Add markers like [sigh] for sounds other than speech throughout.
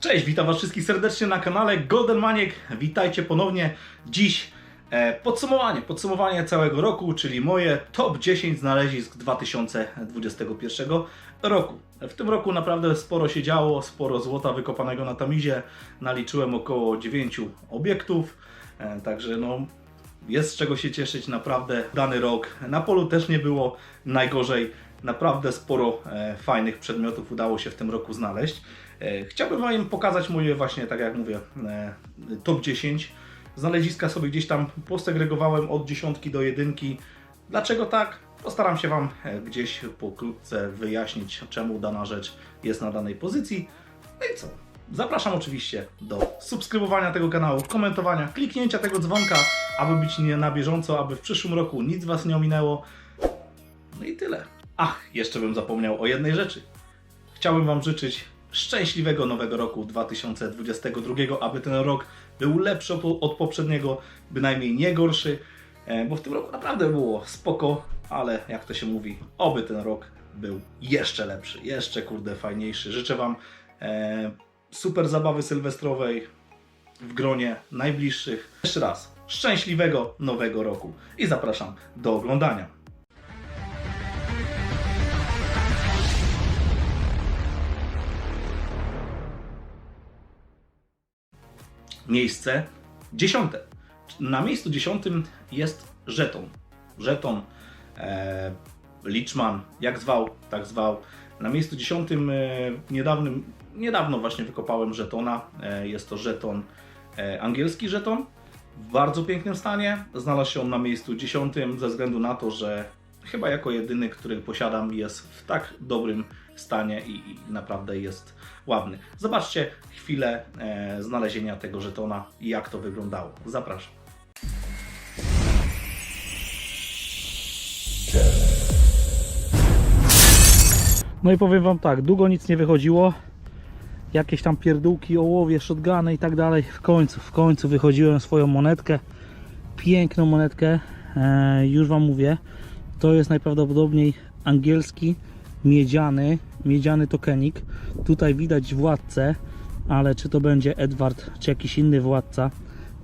Cześć, witam Was wszystkich serdecznie na kanale Golden Maniek. Witajcie ponownie. Dziś e, podsumowanie, podsumowanie całego roku, czyli moje top 10 znalezisk 2021 roku. W tym roku naprawdę sporo się działo, sporo złota wykopanego na tamizie. Naliczyłem około 9 obiektów, e, także no jest z czego się cieszyć, naprawdę dany rok. Na polu też nie było najgorzej. Naprawdę sporo e, fajnych przedmiotów udało się w tym roku znaleźć. E, chciałbym Wam pokazać moje właśnie, tak jak mówię, e, top 10. Znaleziska sobie gdzieś tam posegregowałem od dziesiątki do jedynki. Dlaczego tak? Postaram się Wam e, gdzieś pokrótce wyjaśnić, czemu dana rzecz jest na danej pozycji. No i co? Zapraszam oczywiście do subskrybowania tego kanału, komentowania, kliknięcia tego dzwonka, aby być nie na bieżąco, aby w przyszłym roku nic Was nie ominęło. No i tyle. Ach, jeszcze bym zapomniał o jednej rzeczy. Chciałbym Wam życzyć szczęśliwego nowego roku 2022, aby ten rok był lepszy od- poprzedniego, bynajmniej nie gorszy, e, bo w tym roku naprawdę było spoko, ale jak to się mówi, oby ten rok był jeszcze lepszy, jeszcze kurde fajniejszy. Życzę Wam e, super zabawy sylwestrowej w gronie najbliższych. Jeszcze raz, szczęśliwego nowego roku i zapraszam do oglądania. Miejsce dziesiąte. Na miejscu dziesiątym jest żeton. Żeton, e, Liczman, jak zwał, tak zwał. Na miejscu dziesiątym e, niedawnym, niedawno właśnie wykopałem żetona. E, jest to żeton, e, angielski żeton. W bardzo pięknym stanie. Znalazł się on na miejscu dziesiątym ze względu na to, że chyba jako jedyny, który posiadam, jest w tak dobrym stanie i, i naprawdę jest ładny. Zobaczcie chwilę e, znalezienia tego żetona i jak to wyglądało. Zapraszam. No i powiem wam tak, długo nic nie wychodziło. Jakieś tam pierdółki, ołowie, shotguny i tak dalej. W końcu, w końcu wychodziłem swoją monetkę. Piękną monetkę. E, już wam mówię. To jest najprawdopodobniej angielski, miedziany, miedziany tokenik. Tutaj widać władcę, ale czy to będzie Edward, czy jakiś inny władca,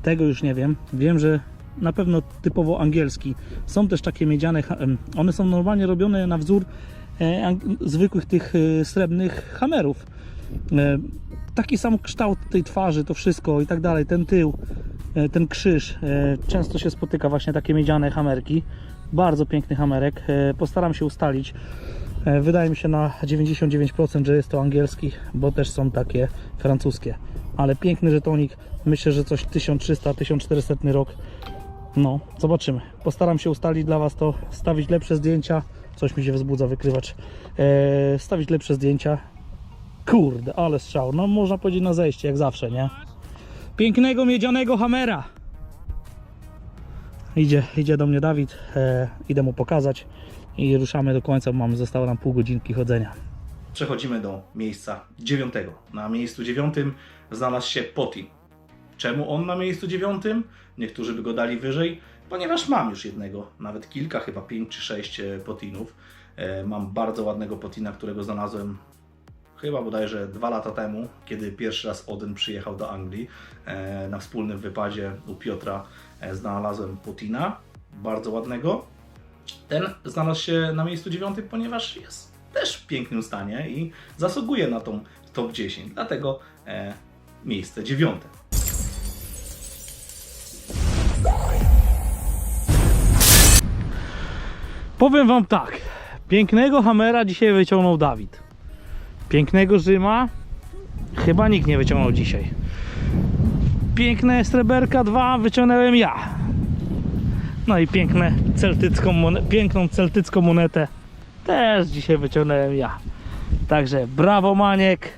tego już nie wiem. Wiem, że na pewno typowo angielski. Są też takie miedziane, one są normalnie robione na wzór e, zwykłych tych e, srebrnych hamerów. E, taki sam kształt tej twarzy, to wszystko i tak dalej, ten tył, ten krzyż. Często się spotyka właśnie takie miedziane hamerki. Bardzo piękny hamerek. Postaram się ustalić. E, Wydaje mi się na 99%, że jest to angielski, bo też są takie francuskie. Ale piękny żetonik. Myślę, że coś 1300-1400 rok. No, zobaczymy. Postaram się ustalić dla Was to, stawić lepsze zdjęcia. Coś mi się wzbudza wykrywacz. Eee, stawić lepsze zdjęcia. Kurde, ale strzał. No, można powiedzieć na zejście, jak zawsze, nie? Pięknego miedzianego hamera. Idzie, idzie do mnie Dawid. E, idę mu pokazać i ruszamy do końca. bo Mamy zostało nam pół godzinki chodzenia. Przechodzimy do miejsca dziewiątego. Na miejscu dziewiątym znalazł się Poti. Czemu on na miejscu dziewiątym? Niektórzy by go dali wyżej, ponieważ mam już jednego, nawet kilka, chyba pięć czy sześć e, Potinów. E, Mam bardzo ładnego Potina, którego znalazłem chyba bodajże dwa lata temu, kiedy pierwszy raz Odyn przyjechał do Anglii. E, Na wspólnym wypadzie u Piotra znalazłem Potina, bardzo ładnego. Ten znalazł się na miejscu dziewiątym, ponieważ jest też w pięknym stanie i zasługuje na tą top 10. Dlatego e, miejsce dziewiąte. Powiem Wam tak. Pięknego hamera dzisiaj wyciągnął Dawid. Pięknego Rzyma chyba nikt nie wyciągnął dzisiaj. Piękne Streberka 2 wyciągnąłem ja. No i piękne celtycką piękną celtycką monetę też dzisiaj wyciągnąłem ja. Także brawo Maniek.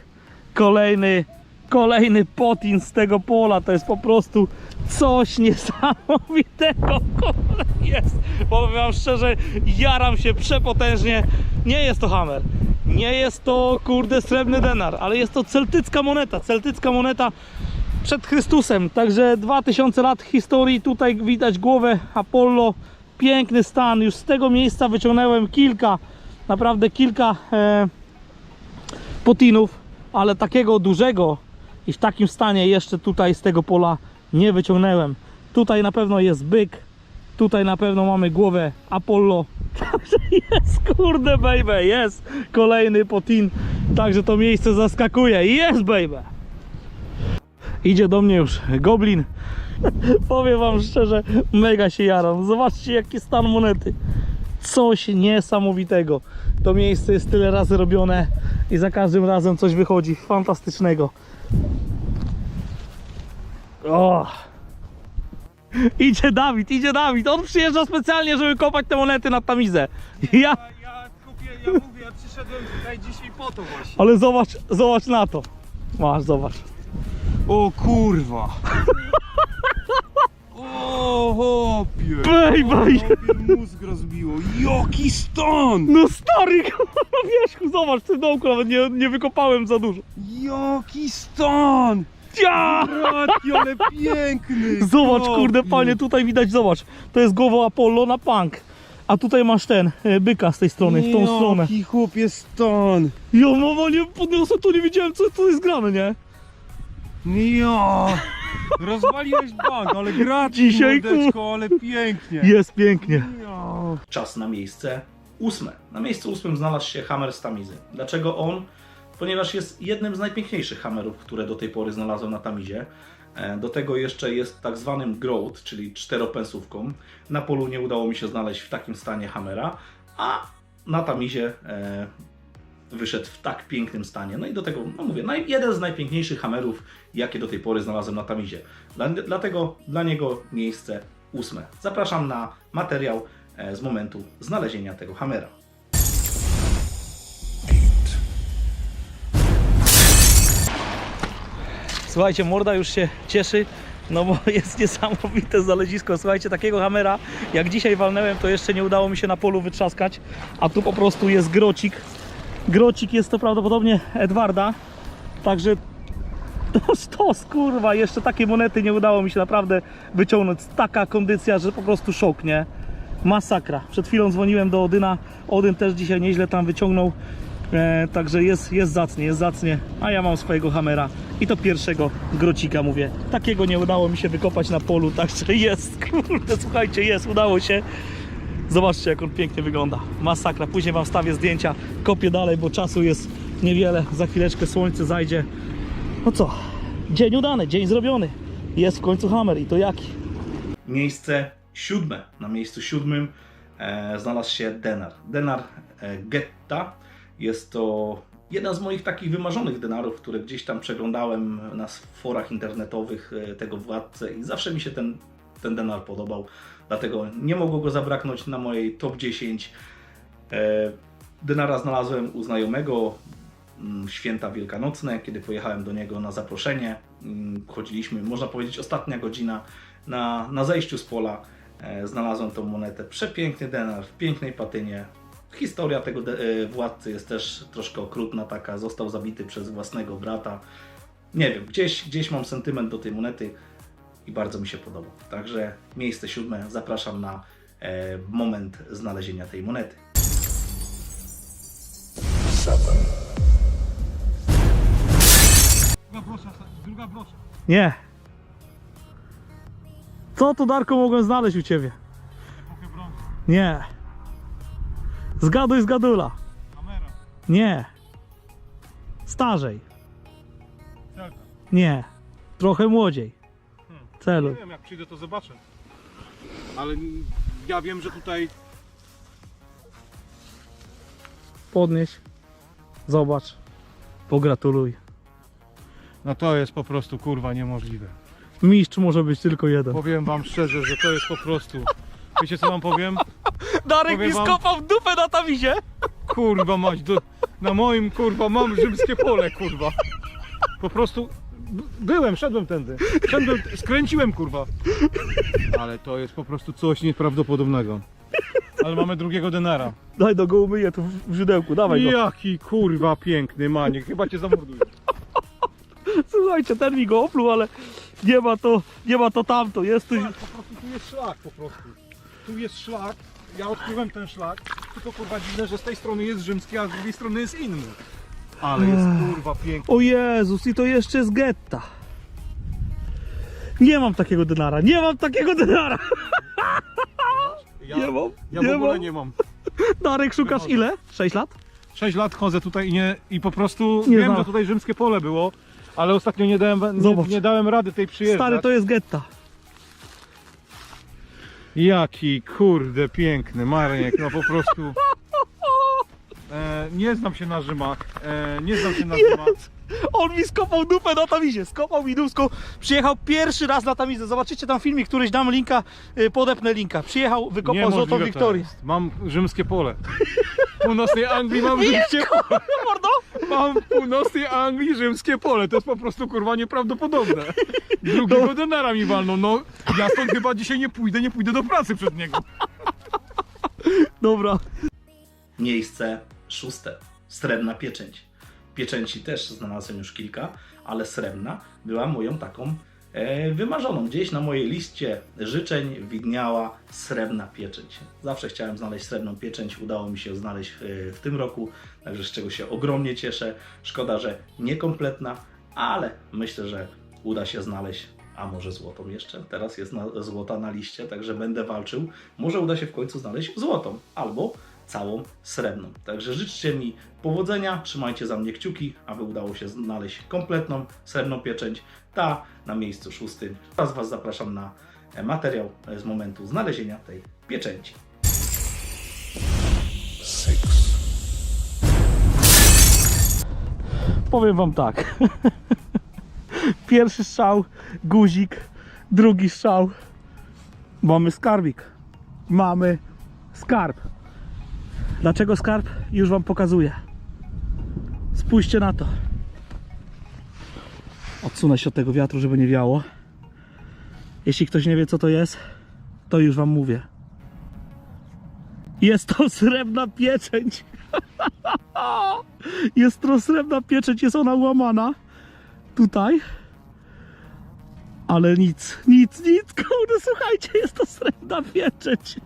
Kolejny, kolejny potin z tego pola. To jest po prostu coś niesamowitego. [laughs] Jest. Powiem wam szczerze, jaram się przepotężnie. Nie jest to hammer. Nie jest to kurde srebrny denar, ale jest to celtycka moneta. Celtycka moneta przed Chrystusem. Także 2000 lat historii. Tutaj widać głowę Apollo. Piękny stan. Już z tego miejsca wyciągnąłem kilka, naprawdę kilka e, potinów, ale takiego dużego i w takim stanie jeszcze tutaj z tego pola nie wyciągnęłem. Tutaj na pewno jest byk, tutaj na pewno mamy głowę Apollo. [laughs] Także jest, kurde baby, jest kolejny potin. Także to miejsce zaskakuje. Jest baby. Idzie do mnie już goblin. [laughs] Powiem wam szczerze, mega się jaram. Zobaczcie jaki stan monety. Coś niesamowitego. To miejsce jest tyle razy robione i za każdym razem coś wychodzi fantastycznego. O! Idzie Dawid, idzie Dawid. On przyjeżdża specjalnie, żeby kopać te monety na tamizę. Ja, Ja, kupię, ja mówię, ja przyszedłem tutaj dzisiaj po to właśnie. ale zobacz, zobacz na to. Masz, zobacz. O kurwa. [laughs] O hopie. Bej, bej. Hopie mózg rozbiło. Jaki ston! No stary, [laughs] na wierzchu, zobacz, w tym dołku nawet nie, nie wykopałem za dużo. Jaki ston! Ja! Bratki, ale piękny! Zobacz, kurde panie, tutaj widać, zobacz. To jest głowa Apollo na punk. A tutaj masz ten, e, byka z tej strony, w tą stronę. Jaki chłopie ston! Jo, mama, nie podniosłem to, nie wiedziałem co to jest grane, nie? Ja! Rozwaliłeś bank, ale gratki Dzisiaj, mordeczko, ale pięknie! Jest pięknie. Ja. Czas na miejsce ósme. Na miejscu ósmym znalazł się hammer z Tamizy. Dlaczego on? Ponieważ jest jednym z najpiękniejszych hammerów, które do tej pory znalazłem na Tamizie. E, Do tego jeszcze jest tak zwanym growth, czyli czteropensówką. Na polu nie udało mi się znaleźć w takim stanie hammera, a na Tamizie e, wyszedł w tak pięknym stanie. No i do tego, no mówię, naj, jeden z najpiękniejszych hammerów, jakie do tej pory znalazłem na Tamizie. Dla, dlatego dla niego miejsce ósme. Zapraszam na materiał e, z momentu znalezienia tego hamera. Słuchajcie, morda już się cieszy, no bo [laughs] jest niesamowite znalezisko. Słuchajcie, takiego hamera, jak dzisiaj walnąłem, to jeszcze nie udało mi się na polu wytrzaskać, a tu po prostu jest grocik. Grocik jest to prawdopodobnie Edwarda, także to sztos, kurwa, jeszcze takie monety nie udało mi się naprawdę wyciągnąć. Taka kondycja, że po prostu szok, nie? Masakra. Przed chwilą dzwoniłem do Odyna, Odyn też dzisiaj nieźle tam wyciągnął. E, także jest, jest zacnie, jest zacnie. A ja mam swojego hamera i to pierwszego grocika mówię. Takiego nie udało mi się wykopać na polu, także jest, kurde, słuchajcie, jest, udało się. Zobaczcie jak on pięknie wygląda. Masakra. Później wam wstawię zdjęcia. Kopię dalej, bo czasu jest niewiele. Za chwileczkę słońce zajdzie. No co? Dzień udany, dzień zrobiony. Jest w końcu hammer i to jaki? Miejsce siódme. Na miejscu siódmym e, znalazł się denar. Denar e, Getta. Jest to jeden z moich takich wymarzonych denarów, które gdzieś tam przeglądałem na forach internetowych e, tego władcy i zawsze mi się ten, ten denar podobał. Dlatego nie mogło go zabraknąć na mojej top 10. E, denara znalazłem u znajomego mm, święta wielkanocne, kiedy pojechałem do niego na zaproszenie. Mm, Chodziliśmy, można powiedzieć, ostatnia godzina na, na zejściu z pola. E, znalazłem tą monetę. Przepiękny denar w pięknej patynie. Historia tego e, władcy jest też troszkę okrutna taka. Został zabity przez własnego brata. Nie wiem, gdzieś, gdzieś mam sentyment do tej monety i bardzo mi się podoba. Także miejsce siódme. Zapraszam na e, moment znalezienia tej monety. Druga brosza, druga brosza. Nie. Co tu Darko mogłem znaleźć u ciebie? Epokę brązu. Nie. Zgaduj zgadula. Kamera. Nie. Starzej. Nie. Trochę młodziej. Celuj. Nie wiem, jak przyjdę to zobaczę. Ale ja wiem, że tutaj Podnieś. Zobacz. Pogratuluj. No to jest po prostu kurwa niemożliwe. Mistrz może być tylko jeden. Powiem wam szczerze, że to jest po prostu. Wiecie co wam powiem? Darek powiem mi wam- skopał w dupę na tawizie. Kurwa mać, do, na moim kurwa mam rzymskie pole kurwa. Po prostu byłem, szedłem tędy. Szedłem, skręciłem kurwa. Ale to jest po prostu coś nieprawdopodobnego. Ale mamy drugiego denara. Daj do go umyję tu w źródełku, dawaj go. Jaki kurwa piękny maniek, chyba cię zamorduje. Słuchajcie, ten mi go opluł, ale nie ma to, nie ma to tamto. Jest tu... Tak, po prostu tu jest szlak po prostu. Tu jest szlak, ja odkryłem ten szlak, tylko kurwa dziwne, że z tej strony jest rzymski, a z drugiej strony jest inny. Ale jest kurwa piękny. O Jezus, i to jeszcze z getta. Nie mam takiego denara, nie mam takiego denara. Ja, Nie mam, ja nie w ogóle mam. nie mam. Darek, szukasz ile? 6 lat? 6 lat chodzę tutaj i, nie, i po prostu Nie wiem, że tutaj rzymskie pole było, ale ostatnio nie dałem, Zobacz. nie, nie dałem rady tej przyjeżdżać. Stary, to jest getta. Jaki kurde piękny Marek, no po prostu. E, nie znam się na Rzymach, e, nie znam się na Rzymach. On mi skopał dupę na tamizie, skopał mi dupską. Przyjechał pierwszy raz na tamizę. Zobaczycie tam filmik, któryś dam linka, y, podepnę linka. Przyjechał, wykopał Niemożliwe złotą to Wiktorię. jest. Mam rzymskie pole. W północnej Anglii mam rzymskie pole. [laughs] Mordo? Mam w północnej Anglii rzymskie pole. To jest po prostu kurwa nieprawdopodobne. Drugiego denara mi walną. No ja stąd chyba dzisiaj nie pójdę, nie pójdę do pracy przed niego. Dobra. Miejsce szóste. Srebrna pieczęć. Pieczęci też znalazłem już kilka, ale srebrna była moją taką e, wymarzoną. Gdzieś na mojej liście życzeń widniała srebrna pieczęć. Zawsze chciałem znaleźć srebrną pieczęć, udało mi się znaleźć e, w tym roku, także z czego się ogromnie cieszę. Szkoda, że niekompletna, ale myślę, że uda się znaleźć. A może złotą jeszcze? Teraz jest na, złota na liście, także będę walczył. Może uda się w końcu znaleźć złotą albo całą srebrną. Także życzcie mi powodzenia, trzymajcie za mnie kciuki, aby udało się znaleźć kompletną srebrną pieczęć. Ta na miejscu szóstym. Teraz Was zapraszam na materiał z momentu znalezienia tej pieczęci. Powiem wam tak. [laughs] Pierwszy strzał, guzik, drugi strzał. Mamy skarbik. Mamy skarb. Dlaczego skarb? Już wam pokazuję. Spójrzcie na to. Odsunę się od tego wiatru, żeby nie wiało. Jeśli ktoś nie wie co to jest, to już wam mówię. Jest to srebrna pieczęć. [laughs] Jest to srebrna pieczęć, jest ona łamana. Tutaj. Ale nic, nic, nic, kurde, słuchajcie, jest to srebrna pieczęć.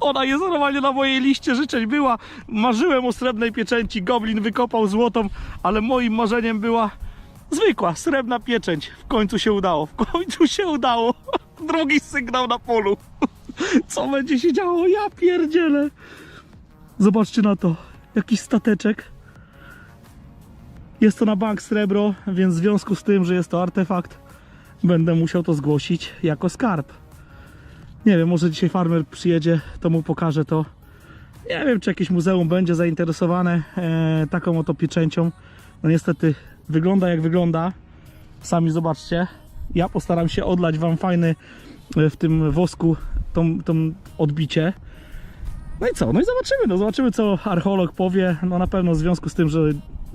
Ona jest normalnie na mojej liście życzeń była. Marzyłem o srebrnej pieczęci, Goblin wykopał złotą, ale moim marzeniem była zwykła, srebrna pieczęć. W końcu się udało, w końcu się udało. [laughs] Drugi sygnał na polu. [laughs] Co będzie się działo? Ja pierdzielę. Zobaczcie na to. Jakiś stateczek. Jest to na bank srebro, więc w związku z tym, że jest to artefakt, będę musiał to zgłosić jako skarb. Nie wiem, może dzisiaj farmer przyjedzie, to mu pokażę to. Nie wiem, czy jakieś muzeum będzie zainteresowane e, taką oto pieczęcią. No niestety wygląda jak wygląda. Sami zobaczcie. Ja postaram się odlać Wam fajny e, w tym wosku tą, tą odbicie. No i co? No i zobaczymy, no zobaczymy co archeolog powie. No na pewno w związku z tym, że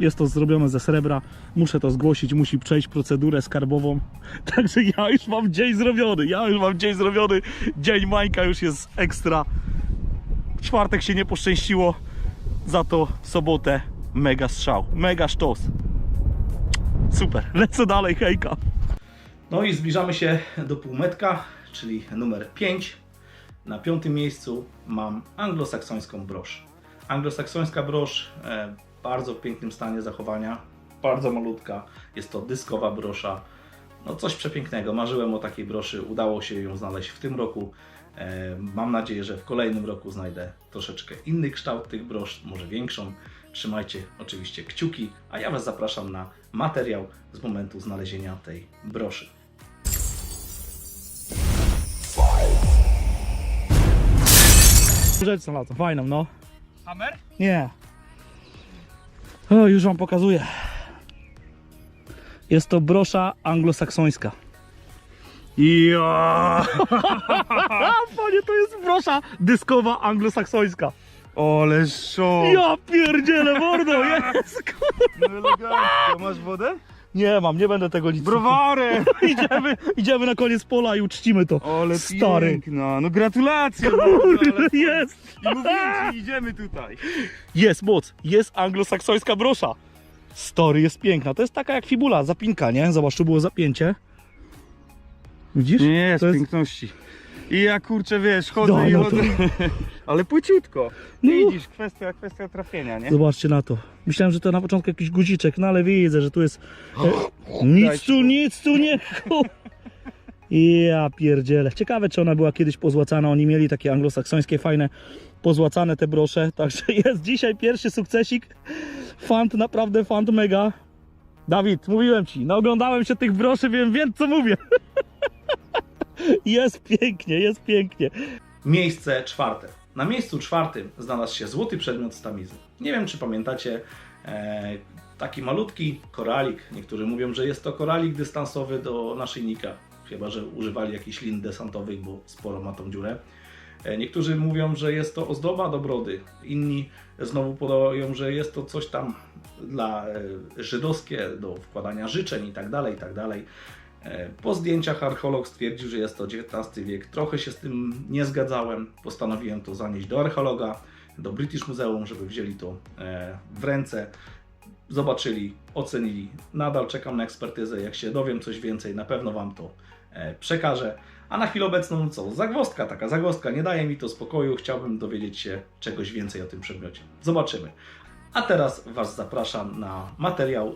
jest to zrobione ze srebra, muszę to zgłosić, musi przejść procedurę skarbową. [laughs] Także ja już mam dzień zrobiony, ja już mam dzień zrobiony. Dzień Mańka już jest ekstra. Czwartek się nie poszczęściło, za to w sobotę mega strzał, mega sztos. Super, [laughs] lecę dalej, hejka. No i zbliżamy się do półmetka, czyli numer 5. Na piątym miejscu mam anglosaksońską brosz. Anglosaksońska brosz e, bardzo pięknym stanie zachowania, bardzo malutka. Jest to dyskowa brosza. No coś przepięknego. Marzyłem o takiej broszy, udało się ją znaleźć w tym roku. E, mam nadzieję, że w kolejnym roku znajdę troszeczkę inny kształt tych brosz, może większą. Trzymajcie oczywiście kciuki, a ja Was zapraszam na materiał z momentu znalezienia tej broszy. Rzecz znalazłem, fajną, no. Hammer? Nie. O, już wam pokazuję. Jest to brosza anglosaksońska. Ja! [laughs] Panie, to jest brosza dyskowa anglosaksońska. Ole show! Ja pierdzielę, mordo, jest! No elegancko, masz wodę? Nie mam, nie będę tego nic. Browarem! [laughs] Idziemy, idziemy na koniec pola i uczcimy to. Ole Stary. piękna, no gratulacje! Kurde, jest! I mówiłem ci, idziemy tutaj. Jest moc, jest anglosaksońska brosza. Story jest piękna. To jest taka jak fibula, zapinka, nie? Zobacz, tu było zapięcie. Widzisz? Nie, to jest, piękności. I ja kurczę, wiesz, chodzę Daj i no chodzę. to. [laughs] Ale płyciutko. No. Widzisz, kwestia, kwestia trafienia, nie? Zobaczcie na to. Myślałem, że to na początku jakiś guziczek, no ale widzę, że tu jest... E, [gasps] nic tu, nic tu nie... [laughs] Ja pierdzielę. Ciekawe, czy ona była kiedyś pozłacana. Oni mieli takie anglosaksońskie, fajne, pozłacane te brosze. [laughs] Także jest dzisiaj pierwszy sukcesik. Fant, naprawdę fant mega. Dawid, mówiłem ci, no oglądałem się tych broszy, wiem, wiem co mówię. Jest pięknie, jest pięknie. Miejsce czwarte. Na miejscu czwartym znalazł się złoty przedmiot z tamizy. Nie wiem, czy pamiętacie e, taki malutki koralik. Niektórzy mówią, że jest to koralik dystansowy do naszyjnika, chyba że używali jakichś lin desantowych, bo sporo ma tą dziurę. E, niektórzy mówią, że jest to ozdoba do brody. Inni znowu podają, że jest to coś tam dla e, żydowskie, do wkładania życzeń i tak E, Po zdjęciach archeolog stwierdził, że jest to XIX wiek. Trochę się z tym nie zgadzałem. Postanowiłem to zanieść do archeologa, do British Museum, żeby wzięli to e, w ręce. Zobaczyli, ocenili. Nadal czekam na ekspertyzę. Jak się dowiem coś więcej, na pewno Wam to e, przekażę. A na chwilę obecną co? Zagwozdka, taka zagwozdka. Nie daje mi to spokoju. Chciałbym dowiedzieć się czegoś więcej o tym przedmiocie. Zobaczymy. A teraz Was zapraszam na materiał, e,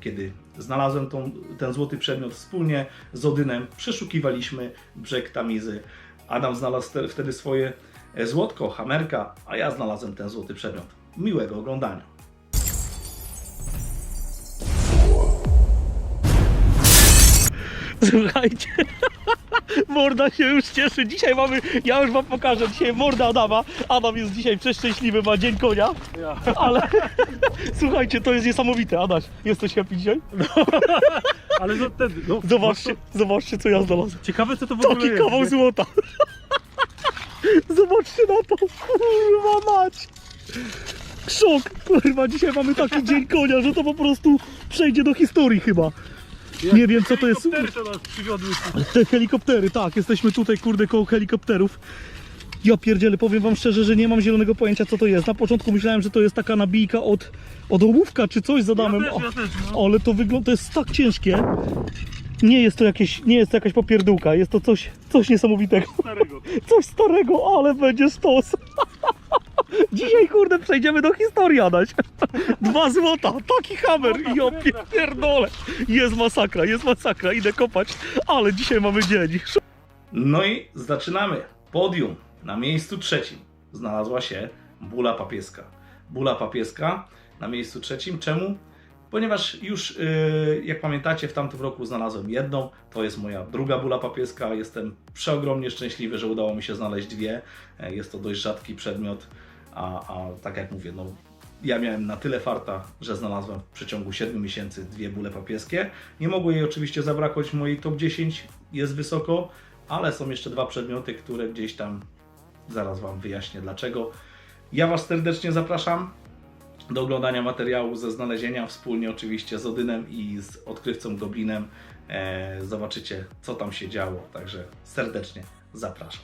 kiedy znalazłem tą, ten złoty przedmiot wspólnie z Odynem. Przeszukiwaliśmy brzeg Tamizy. Adam znalazł te, wtedy swoje e, złotko, hamerka, a ja znalazłem ten złoty przedmiot. Miłego oglądania. Słuchajcie, [laughs] morda się już cieszy. Dzisiaj mamy, ja już wam pokażę, dzisiaj morda Adama. Adam jest dzisiaj przeszczęśliwy, ma dzień konia. Ale [laughs] słuchajcie, to jest niesamowite. Adaś, jesteś happy dzisiaj? [laughs] Ale no ten, no, Zobaczcie, zobaczcie co ja znalazłem. ciekawe co to w ogóle Taki jest. kawał nie? złota. Zobaczcie na to, kurwa mać. Szok, kurwa, dzisiaj mamy taki dzień konia, że to po prostu przejdzie do historii chyba. Nie wiem co to jest. Helikoptery to nas przywiodły. Te helikoptery, tak, jesteśmy tutaj kurde koło helikopterów. Ja pierdzielę, powiem wam szczerze, że nie mam zielonego pojęcia co to jest. Na początku myślałem, że to jest taka nabijka od, od ołówka czy coś za Ja też, O, ja też, no. ale to wygląda, to jest tak ciężkie. Nie jest to jakieś, nie jest to jakaś popierdółka, jest to coś, coś niesamowitego. Starego. [laughs] Coś starego, ale będzie stos. [laughs] Dzisiaj kurde przejdziemy do historii, Adaś. [laughs] Dwa złota, taki hammer i ja pierdolę. Jest masakra, jest masakra, idę kopać, ale dzisiaj mamy dzień. No i zaczynamy. Podium na miejscu trzecim znalazła się bula papieska. Bula papieska na miejscu trzecim. Czemu? Ponieważ już, yy, jak pamiętacie, w tamtym roku znalazłem jedną. To jest moja druga bula papieska. Jestem przeogromnie szczęśliwy, że udało mi się znaleźć dwie. E, Jest to dość rzadki przedmiot, a, a tak jak mówię, no, ja miałem na tyle farta, że znalazłem w przeciągu 7 miesięcy dwie bóle papieskie. Nie mogło jej oczywiście zabraknąć w mojej top 10, jest wysoko, ale są jeszcze dwa przedmioty, które gdzieś tam zaraz Wam wyjaśnię dlaczego. Ja Was serdecznie zapraszam do oglądania materiału ze znalezienia wspólnie oczywiście z Odynem i z odkrywcą Goblinem. E, zobaczycie co tam się działo, także serdecznie zapraszam.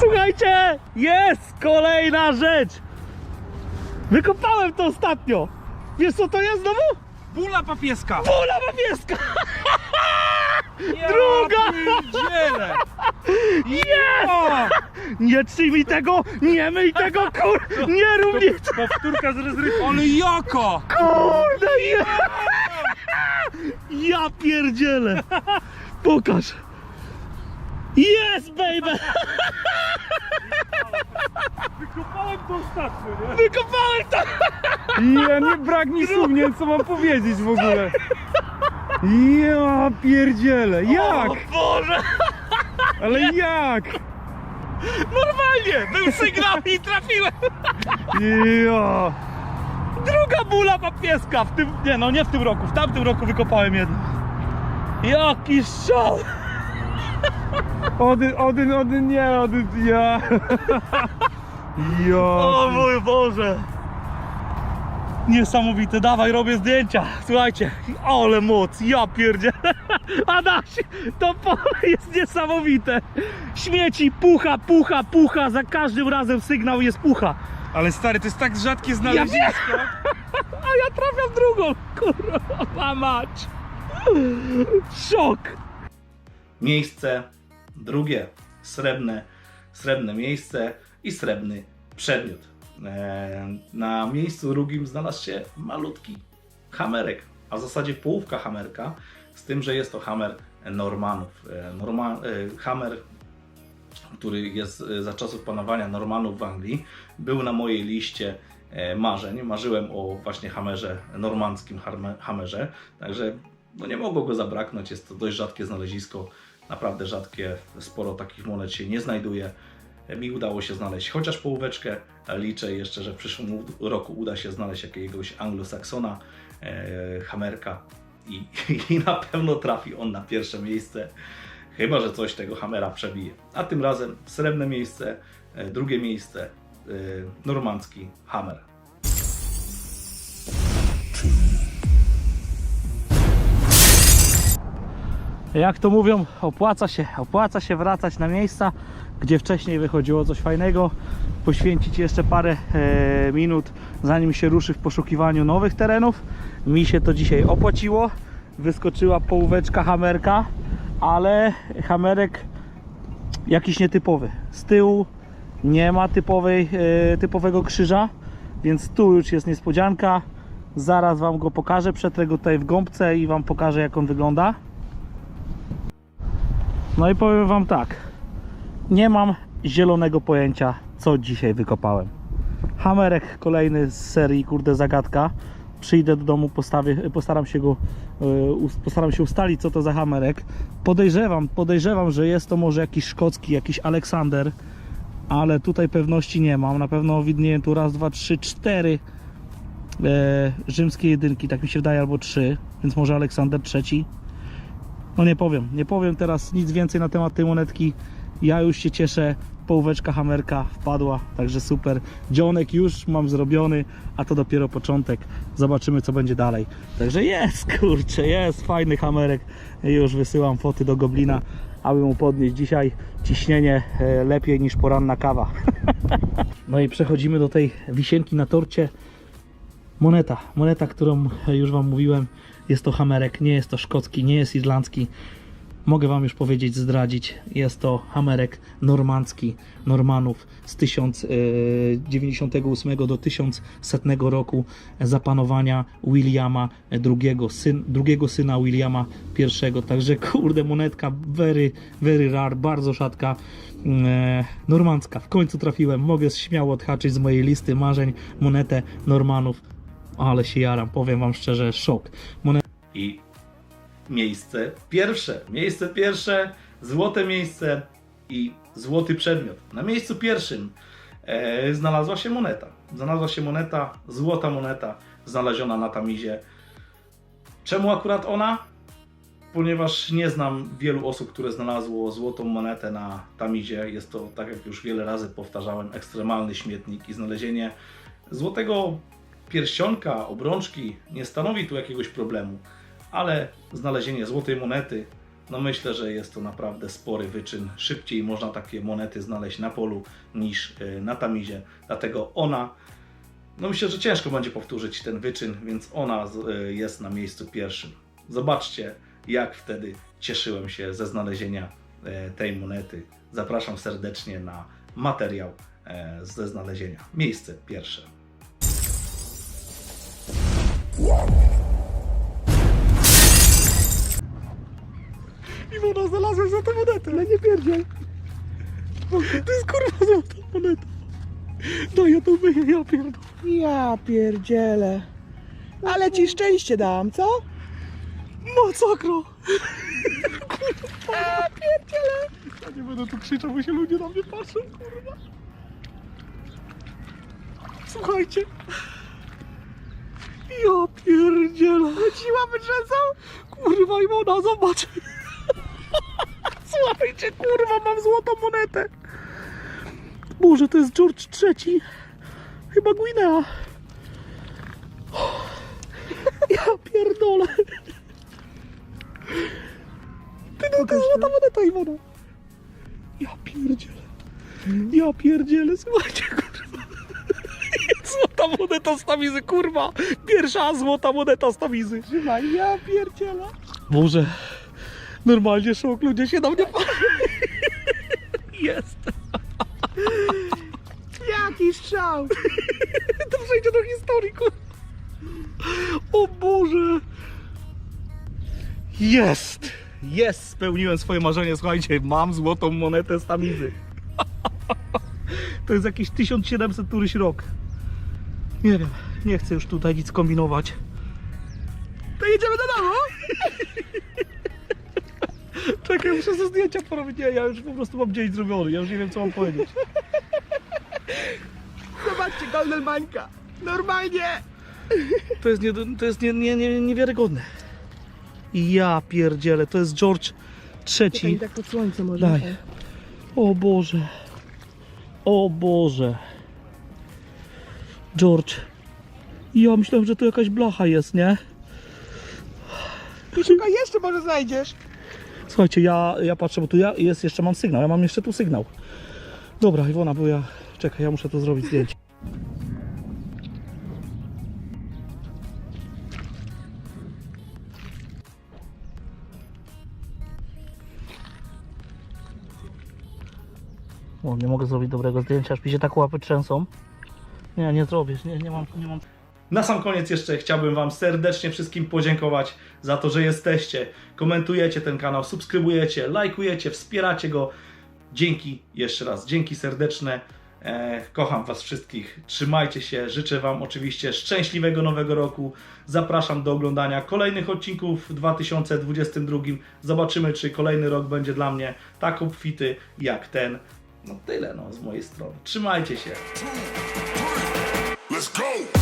Słuchajcie, jest kolejna rzecz. Wykopałem to ostatnio. Wiesz co to jest znowu? Bula papieska! Bula papieska! [laughs] Ja Druga! pierdzielę! Jest! Nie trzyj mi tego, nie myj tego, kur... Nie rób mi Powtórka z rozrywką. Ale jaka! Kurde, je... Ja pierdzielę. Pokaż. Yes, baby! Wykopałem to ostatnio, nie? Wykopałem to! Ja nie brak mi nie wiem co mam powiedzieć w ogóle. Ja pierdzielę, jak? O Boże! [laughs] Ale jak? Normalnie! Był sygnał i trafiłem! Ja. Druga bula papieska w tym... Nie no, nie w tym roku. W tamtym roku wykopałem jedną. Jaki strzał! Odyn, Odyn, Odyn, nie, Odyn, ja. Ja. [laughs] O mój Boże! Niesamowite, dawaj, robię zdjęcia. Słuchajcie, ale moc, ja pierdzie. [laughs] Adaś, to pole jest niesamowite. Śmieci, pucha, pucha, pucha, za każdym razem sygnał jest pucha. Ale stary, to jest tak rzadkie znalezisko. [laughs] ja trafiam w drugą! Kurwa mać! Szok! Miejsce drugie, srebrne, srebrne miejsce i srebrny przedmiot. E, Na miejscu drugim znalazł się malutki hamerek, a w zasadzie połówka hamerka, z tym, że jest to hamer Normanów. E, Norma, e, hamer, który jest e, za czasów panowania Normanów w Anglii, był na mojej liście marzeń. Marzyłem o właśnie hamerze, normandzkim hamerze, także no nie mogło go zabraknąć. Jest to dość rzadkie znalezisko, naprawdę rzadkie, sporo takich monet się nie znajduje. Mi udało się znaleźć chociaż połóweczkę. Liczę jeszcze, że w przyszłym roku uda się znaleźć jakiegoś anglosaksona, e, hamerka i, [laughs] i na pewno trafi on na pierwsze miejsce. Chyba, że coś tego hamera przebije. A tym razem srebrne miejsce, e, drugie miejsce, e, normandzki hamer. Jak to mówią, opłaca się, opłaca się wracać na miejsca, gdzie wcześniej wychodziło coś fajnego, poświęcić jeszcze parę e, minut, zanim się ruszy w poszukiwaniu nowych terenów. Mi się to dzisiaj opłaciło. Wyskoczyła połóweczka hamerka, ale hamerek jakiś nietypowy. Z tyłu nie ma typowej, e, typowego krzyża, więc tu już jest niespodzianka. Zaraz Wam go pokażę, przetrę go tutaj w gąbce i Wam pokażę jak on wygląda. No i powiem Wam tak. Nie mam zielonego pojęcia, co dzisiaj wykopałem. Hamerek kolejny z serii, kurde, zagadka. Przyjdę do domu, postawię, postaram się go, e, postaram się ustalić, co to za hamerek. Podejrzewam, podejrzewam, że jest to może jakiś szkocki, jakiś Aleksander, ale tutaj pewności nie mam. Na pewno widnieją tu raz, dwa, trzy, cztery e, rzymskie jedynki, tak mi się wydaje, albo trzy, więc może Aleksander trzeci. No nie powiem, nie powiem teraz nic więcej na temat tej monetki. Ja już się cieszę, połóweczka hamerka wpadła, także super. Dzionek już mam zrobiony, a to dopiero początek. Zobaczymy co będzie dalej. Także jest, kurczę, jest fajny hamerek. Już wysyłam foty do Goblina, aby mu podnieść dzisiaj ciśnienie e, lepiej niż poranna kawa. [laughs] No i przechodzimy do tej wisienki na torcie. Moneta, moneta, którą już Wam mówiłem, jest to hamerek, nie jest to szkocki, nie jest irlandzki. Mogę Wam już powiedzieć, zdradzić, jest to hamerek normandzki, Normanów z 1098 do 1100 roku zapanowania Williama II, syn, drugiego syna Williama I. Także kurde, monetka very, very rare, bardzo rzadka, e, normandzka. W końcu trafiłem, mogę śmiało odhaczyć z mojej listy marzeń monetę Normanów ale się jaram, powiem wam szczerze, szok. Monet I miejsce pierwsze. Miejsce pierwsze, złote miejsce i złoty przedmiot. Na miejscu pierwszym e, znalazła się moneta. Znalazła się moneta, złota moneta, znaleziona na Tamizie. Czemu akurat ona? Ponieważ nie znam wielu osób, które znalazło złotą monetę na Tamizie. Jest to, tak jak już wiele razy powtarzałem, ekstremalny śmietnik i znalezienie złotego pierścionka, obrączki nie stanowi tu jakiegoś problemu, ale znalezienie złotej monety, no myślę, że jest to naprawdę spory wyczyn. Szybciej można takie monety znaleźć na polu niż e, na tamizie. Dlatego ona, no myślę, że ciężko będzie powtórzyć ten wyczyn, więc ona e, jest na miejscu pierwszym. Zobaczcie, jak wtedy cieszyłem się ze znalezienia e, tej monety. Zapraszam serdecznie na materiał ze znalezienia. Miejsce pierwsze. Iwona, znalazłem złotą monetę, ale nie pierdziel. To jest kurwa złota moneta. Daj, ja to myję, ja pierdolę. Ja pierdzielę. Ale ci szczęście dam, co? Masakro. Kurwa. pierdzielę. Ja nie będę tu krzyczał, bo się ludzie na mnie patrzą, kurwa. Słuchajcie. Ja pierdzielę. Leciła wyczesał? Kurwa Iwona, zobacz. [laughs] Słuchajcie, kurwa, mam złotą monetę. Boże, to jest George III. Chyba Guinea. Ja pierdolę. Ty no, to jest złota moneta Iwona. Ja pierdzielę. Ja pierdzielę, słuchajcie, kurwa. [laughs] Złota moneta z tamizy, kurwa! Pierwsza złota moneta z tamizy. Trzymaj, ja pierdzielę. Boże, normalnie szok, ludzie się na mnie patrzą. Jest. Jaki strzał. To przejdzie do historii. O Boże. Jest. Jest, spełniłem swoje marzenie. Słuchajcie, mam złotą monetę z tamizy. To jest jakieś 1700 któryś rok. Nie wiem, nie chcę już tutaj nic kombinować. To jedziemy do domu. [laughs] Czekaj, muszę ze zdjęcia porobić. Nie, ja już po prostu mam dzień zrobiony. Ja już nie wiem, co mam powiedzieć. [laughs] Zobaczcie, Golden Mańka. Normalnie. [laughs] To jest, nie, to jest nie, nie, nie, niewiarygodne. Ja pierdzielę, to jest George Czekaj, trzeci. tak pod słońce może. Daj. O Boże. O Boże. George. Ja myślałem, że to jakaś blacha jest, nie? Tu szukaj, jeszcze może znajdziesz. Słuchajcie, ja, ja patrzę, bo tu ja jest jeszcze mam sygnał. Ja mam jeszcze tu sygnał. Dobra, Iwona, bo ja. Czekaj, ja muszę to zrobić zdjęcie. O, nie mogę zrobić dobrego zdjęcia, aż mi się tak łapy trzęsą. Nie, nie zrobię, nie, nie mam, nie mam. Na sam koniec jeszcze chciałbym Wam serdecznie wszystkim podziękować za to, że jesteście, komentujecie ten kanał, subskrybujecie, lajkujecie, wspieracie go. Dzięki jeszcze raz, dzięki serdeczne. E, kocham Was wszystkich. Trzymajcie się. Życzę Wam oczywiście szczęśliwego nowego roku. Zapraszam do oglądania kolejnych odcinków w 2022. Zobaczymy, czy kolejny rok będzie dla mnie tak obfity jak ten. No tyle no, z mojej strony. Trzymajcie się. Let's go.